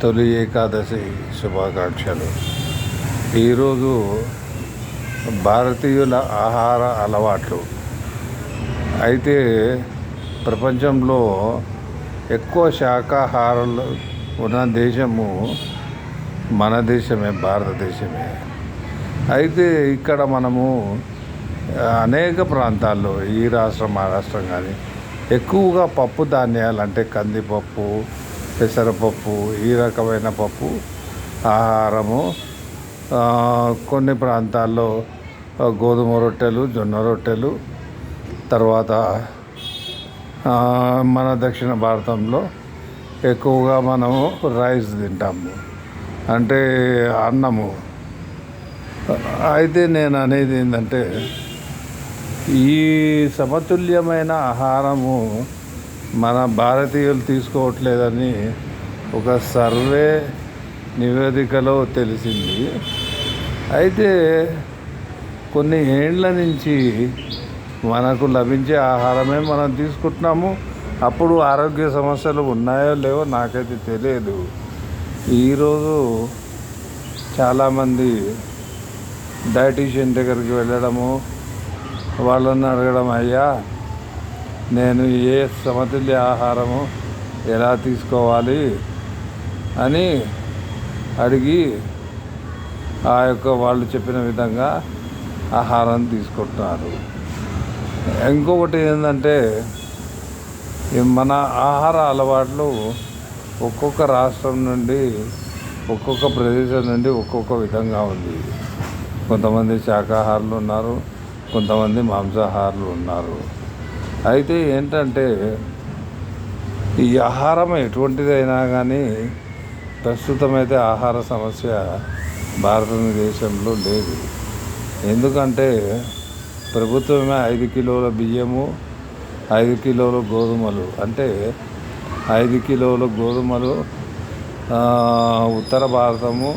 తొలి ఏకాదశి శుభాకాంక్షలు. ఈరోజు భారతీయుల ఆహార అలవాట్లు. అయితే ప్రపంచంలో ఎక్కువ శాకాహారాలు ఉన్న దేశము మన దేశమే భారతదేశమే. అయితే ఇక్కడ మనము అనేక ప్రాంతాల్లో ఈ రాష్ట్రం మహారాష్ట్రం కానీ ఎక్కువగా పప్పు ధాన్యాలు అంటే కందిపప్పు పెసరపప్పు ఈ రకమైన పప్పు ఆహారము కొన్ని ప్రాంతాల్లో గోధుమ రొట్టెలు జొన్న రొట్టెలు తర్వాత మన దక్షిణ భారతంలో ఎక్కువగా మనము రైస్ తింటాము. అంటే అన్నము. అయితే నేను అనేది ఏంటంటే ఈ సమతుల్యమైన ఆహారము మన భారతీయులు తీసుకోవట్లేదని ఒక సర్వే నివేదికలో తెలిసింది. అయితే కొన్ని ఏండ్ల నుంచి మనకు లభించే ఆహారమే మనం తీసుకుంటున్నాము. అప్పుడు ఆరోగ్య సమస్యలు ఉన్నాయో లేవో నాకైతే తెలియదు. ఈరోజు చాలామంది డైటీషియన్ దగ్గరికి వెళ్ళడము వాళ్ళని అడగడం అయ్యా నేను ఏ సమతుల్య ఆహారము ఎలా తీసుకోవాలి అని అడిగి ఆ యొక్క వాళ్ళు చెప్పిన విధంగా ఆహారం తీసుకుంటున్నారు ఇంకొకటి ఏంటంటే మన ఆహార అలవాట్లు ఒక్కొక్క రాష్ట్రం నుండి ఒక్కొక్క ప్రదేశం నుండి ఒక్కొక్క విధంగా ఉంది. కొంతమంది శాకాహారులు ఉన్నారు కొంతమంది మాంసాహారులు ఉన్నారు. అయితే ఏంటంటే ఈ ఆహారం ఎటువంటిదైనా కానీ ప్రస్తుతం అయితే ఆహార సమస్య భారతదేశంలో లేదు. ఎందుకంటే ప్రభుత్వమే ఐదు కిలోల బియ్యము ఐదు కిలోల గోధుమలు. అంటే ఐదు కిలోల గోధుమలు ఉత్తర భారతము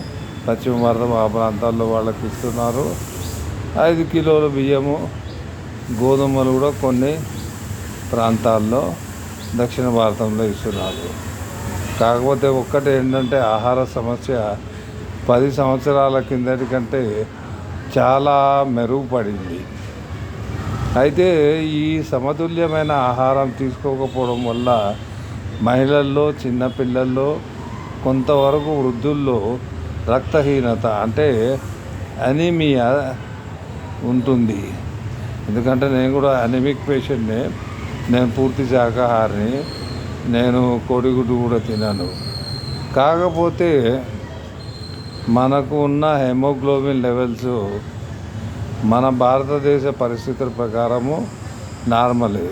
పశ్చిమ భారతం ఆ ప్రాంతాల్లో వాళ్ళకి ఇస్తున్నారు. ఐదు కిలోల బియ్యము గోధుమలు కూడా కొన్ని ప్రాంతాల్లో దక్షిణ భారతంలో ఇస్తున్నారు. కాకపోతే ఒక్కటి ఏంటంటే ఆహార సమస్య పది సంవత్సరాల కిందటి కంటే చాలా మెరుగుపడింది. అయితే ఈ సమతుల్యమైన ఆహారం తీసుకోకపోవడం వల్ల మహిళల్లో చిన్నపిల్లల్లో కొంతవరకు వృద్ధుల్లో రక్తహీనత అంటే అనీమియా ఉంటుంది. ఎందుకంటే నేను కూడా అనీమిక్ పేషెంట్నే. నేను పూర్తి శాకాహారిని నేను కోడిగుడ్డు కూడా తిన్నాను కాకపోతే మనకు ఉన్న హెమోగ్లోబిన్ లెవెల్స్ మన భారతదేశ పరిస్థితుల ప్రకారము నార్మలే.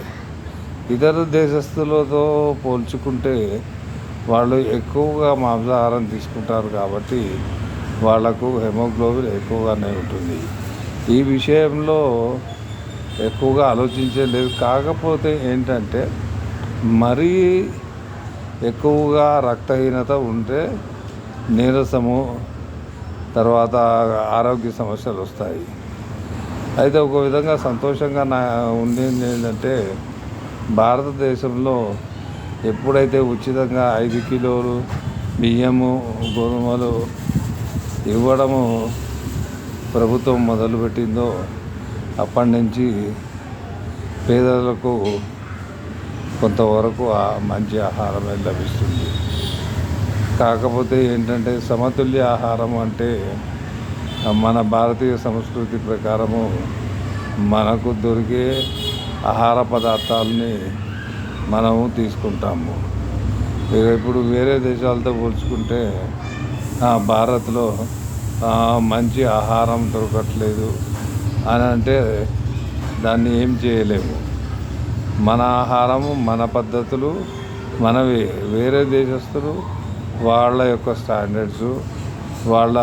ఇతర దేశస్తులతో పోల్చుకుంటే వాళ్ళు ఎక్కువగా మాంసాహారం తీసుకుంటారు కాబట్టి వాళ్ళకు హెమోగ్లోబిన్ ఎక్కువగానే ఉంటుంది. ఈ విషయంలో ఎక్కువగా ఆలోచించలేదు కాకపోతే ఏంటంటే మరీ ఎక్కువగా రక్తహీనత ఉంటే నీరసము తర్వాత ఆరోగ్య సమస్యలు వస్తాయి. అయితే ఒక విధంగా సంతోషంగా నా ఉండేది ఏంటంటే భారతదేశంలో ఎప్పుడైతే ఉచితంగా ఐదు కిలోలు బియ్యము గోధుమలు ఇవ్వడము ప్రభుత్వం మొదలుపెట్టిందో అప్పటి నుంచి పేదలకు కొంతవరకు మంచి ఆహారమే లభిస్తుంది. కాకపోతే ఏంటంటే సమతుల్య ఆహారం అంటే మన భారతీయ సంస్కృతి ప్రకారము మనకు దొరికే ఆహార పదార్థాలని మనము తీసుకుంటాము. ఇప్పుడు వేరే దేశాలతో పోల్చుకుంటే భారత్లో మంచి ఆహారం దొరకట్లేదు. అని అంటే దాన్ని ఏం చేయలేము. మన ఆహారము మన పద్ధతులు మనవి వేరే దేశస్తులు వాళ్ళ యొక్క స్టాండర్డ్స్ వాళ్ళ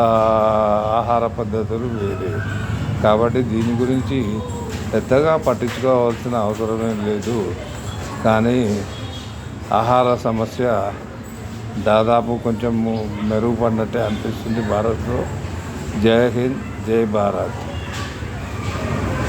ఆహార పద్ధతులు వేరే. కాబట్టి దీని గురించి పెద్దగా పట్టించుకోవాల్సిన అవసరమేం లేదు. కానీ ఆహార సమస్య దాదాపు కొంచెం మెరుగుపడినట్టే అనిపిస్తుంది భారత్లో. జై హింద్ జై భారత్.